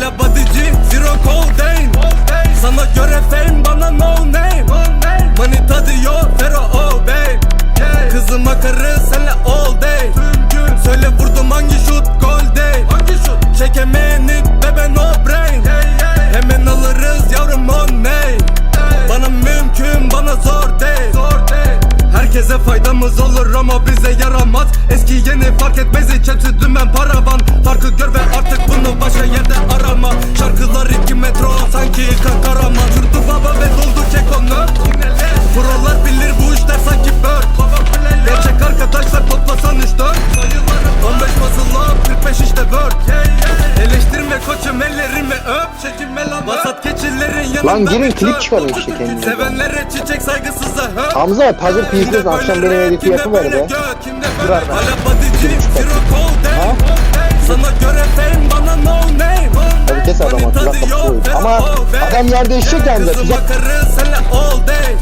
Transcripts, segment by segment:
Hala bodyci zero codeine Sana göre fame bana no name. Manita diyor fero oh babe. Kızıma karı senle all day. Söyle vurdum hangi şut gol değil Çekemeyen it bebe no brain. Hemen alırız yavrum money Bana mümkün bana zor değil Herkese faydamız olur ama bize yaramaz. Eski yeni fark etmez içe Vasat keçilerin yanında Lan girin klip çıkarın işte kendinize. Sevenlere çiçek saygısıza höp Hamza puzzle pieces akşam benim editi yapıver be. Hala bodyci zero cold day Sana göre fame bana no name. Tabii kes adam Money hatırlat tadı yok, kapıyı. fena Ama day. adam yerde senle all day.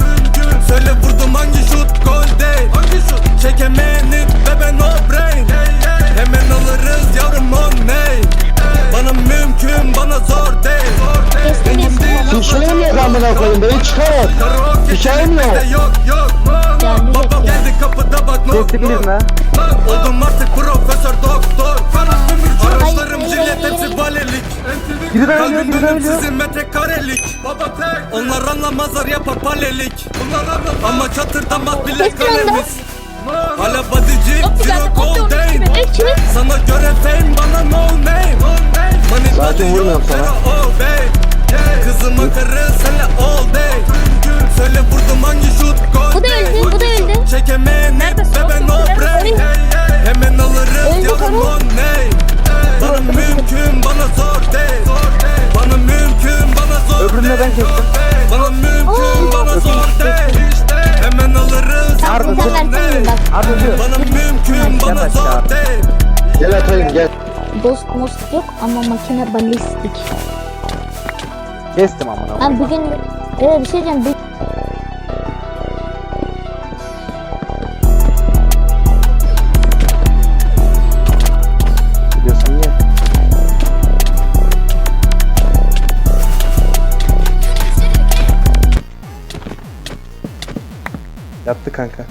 Söyle vurdum hangi şut gol day. Hangi şut? Çekemeyeni ve ben no brain. Hemen alırız yavrum on name. Bana mümkün bana zor amına koyayım beni çıkar. Karaoke Fişeğim yok. yok Geldi kapıda bak no mi? Oldum artık profesör doktor Araçlarım jilet hepsi valelik Kalbim sizin metrekarelik Baba tek Onlar anlamazlar yapar palelik Bunlar anlamaz Ama çatırdamaz bile kalemiz Hala bodyci zero cold day? Sana göre fame bana no name Money vurmuyorum yok, sana. zero değil ben kestim. Bana mümkün bana zor değil Hemen alırız bak. Abi ölüyor. Bana mümkün bana zor değil Gel atayım gel. Dost most yok ama makine balistik. Kestim amına. Ben bugün evet bir şey diyeceğim. Yattı kanka.